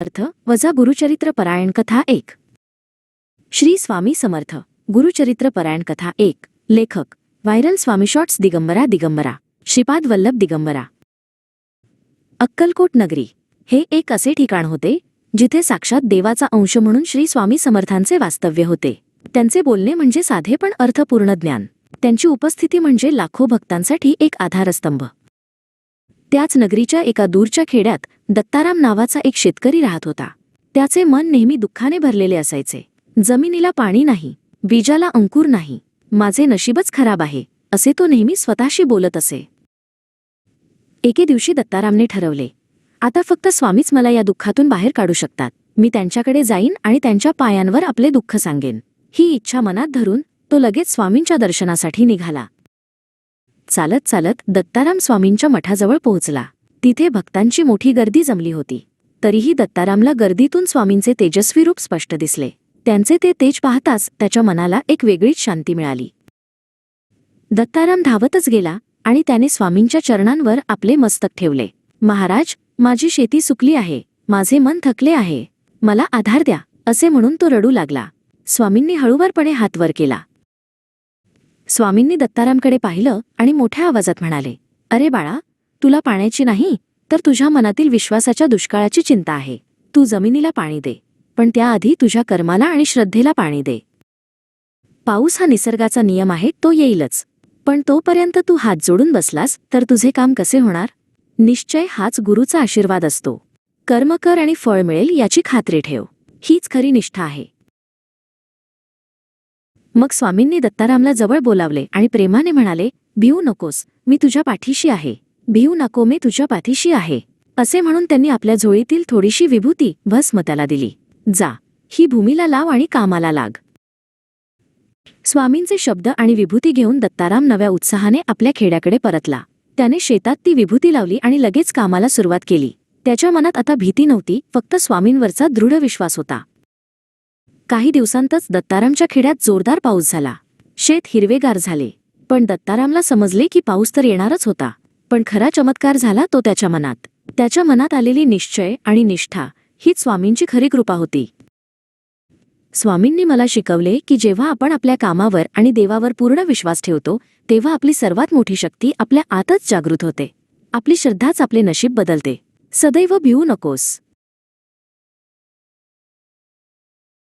अर्थ वजा गुरुचरित्र परायण कथा एक. श्री स्वामी समर्थ गुरुचरित्र परायण कथा एक. लेखक व्हायरल स्वामी शॉट्स दिगंबरा दिगंबरा श्रीपाद वल्लभ दिगंबरा. अक्कलकोट नगरी हे एक असे ठिकाण होते जिथे साक्षात देवाचा अंश म्हणून श्री स्वामी समर्थांचे वास्तव्य होते. त्यांचे बोलणे म्हणजे साधे पण अर्थपूर्ण ज्ञान. त्यांची उपस्थिती म्हणजे लाखो भक्तांसाठी एक आधारस्तंभ. त्याच नगरीच्या एका दूरच्या खेड्यात दत्ताराम नावाचा एक शेतकरी राहत होता. त्याचे मन नेहमी दुःखाने भरलेले असायचे. जमिनीला पाणी नाही बीजाला अंकुर नाही माझे नशीबच खराब आहे असे तो नेहमी स्वतःशी बोलत असे. एके दिवशी दत्तारामने ठरवले आता फक्त स्वामीच मला या दुःखातून बाहेर काढू शकतात. मी त्यांच्याकडे जाईन आणि त्यांच्या पायांवर आपले दुःख सांगेन. ही इच्छा मनात धरून तो लगेच स्वामींच्या दर्शनासाठी निघाला. चालत चालत दत्ताराम स्वामींच्या मठाजवळ पोहोचला. तिथे भक्तांची मोठी गर्दी जमली होती. तरीही दत्तारामला गर्दीतून स्वामींचे तेजस्वी रूप स्पष्ट दिसले. त्यांचे ते तेज पाहताच त्याच्या मनाला एक वेगळीच शांती मिळाली. दत्ताराम धावतच गेला आणि त्याने स्वामींच्या चरणांवर आपले मस्तक ठेवले. महाराज माझी शेती सुकली आहे. माझे मन थकले आहे. मला आधार द्या असे म्हणून तो रडू लागला. स्वामींनी हळूवारपणे हात वर केला. स्वामींनी दत्तारामकडे पाहिलं आणि मोठ्या आवाजात म्हणाले अरे बाळा तुला पाण्याची नाही तर तुझ्या मनातील विश्वासाच्या दुष्काळाची चिंता आहे. तू जमिनीला पाणी दे पण त्याआधी तुझ्या कर्माला आणि श्रद्धेला पाणी दे. पाऊस हा निसर्गाचा नियम आहे तो येईलच. पण तोपर्यंत तू हात जोडून बसलास तर तुझे काम कसे होणार? निश्चय हाच गुरुचा आशीर्वाद असतो. कर्म कर आणि फळ मिळेल याची खात्री ठेव. हीच खरी निष्ठा आहे. मग स्वामींनी दत्तारामला जवळ बोलावले आणि प्रेमाने म्हणाले भिऊ नकोस मी तुझ्या पाठीशी आहे. भिऊ नको मी तुझ्या पाठीशी आहे. असे म्हणून त्यांनी आपल्या झोळीतील थोडीशी विभूती भस्मताला दिली. जा ही भूमीला लाव आणि कामाला लाग. स्वामींचे शब्द आणि विभूती घेऊन दत्ताराम नव्या उत्साहाने आपल्या खेड्याकडे परतला. त्याने शेतात ती विभूती लावली आणि लगेच कामाला सुरुवात केली. त्याच्या मनात आता भीती नव्हती फक्त स्वामींवरचा दृढ विश्वास होता. काही दिवसांतच दत्तारामच्या खेड्यात जोरदार पाऊस झाला. शेत हिरवेगार झाले. पण दत्तारामला समजले की पाऊस तर येणारच होता. पण खरा चमत्कार झाला तो त्याच्या मनात. त्याच्या मनात आलेली निश्चय आणि निष्ठा हीच स्वामींची खरी कृपा होती. स्वामींनी मला शिकवले की जेव्हा आपण आपल्या कामावर आणि देवावर पूर्ण विश्वास ठेवतो तेव्हा आपली सर्वात मोठी शक्ती आपल्या आतच जागृत होते. आपली श्रद्धाच आपले नशीब बदलते. सदैव भिवू नकोस.